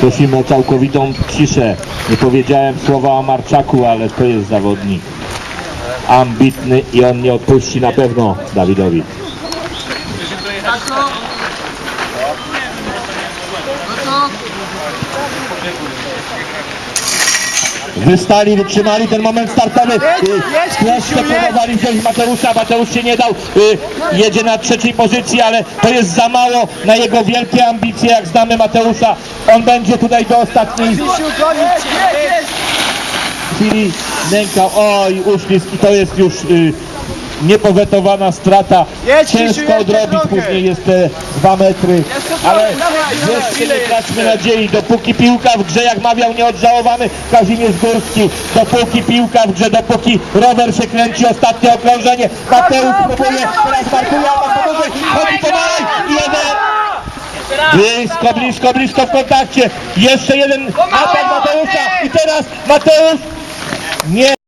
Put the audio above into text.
Prosimy o całkowitą ciszę. Nie powiedziałem słowa o Marczaku, ale to jest zawodnik ambitny i on nie odpuści na pewno Dawidowi. Wystali, wytrzymali ten moment startowy. Jeszcze próbowali wziąć Mateusza, Mateusz się nie dał. Y, Jedzie na trzeciej pozycji, ale to jest za mało na jego wielkie ambicje, jak znamy Mateusza. On będzie tutaj do ostatniej chwili nękał. Oj, uślizg i to jest już y, niepowetowana strata. Ciężko odrobić, później jest te dwa metry. Ale jeszcze nie traćmy nadziei. Dopóki piłka w grze, jak mawiał nieodżałowany Kazimierz Górski, dopóki piłka w grze, dopóki rower się kręci, ostatnie okrążenie. Mateusz próbuje, teraz markuje, a chodzi pomalej i jeden. Blisko, blisko, blisko w kontakcie. Jeszcze jeden atak Mateusza i teraz Mateusz nie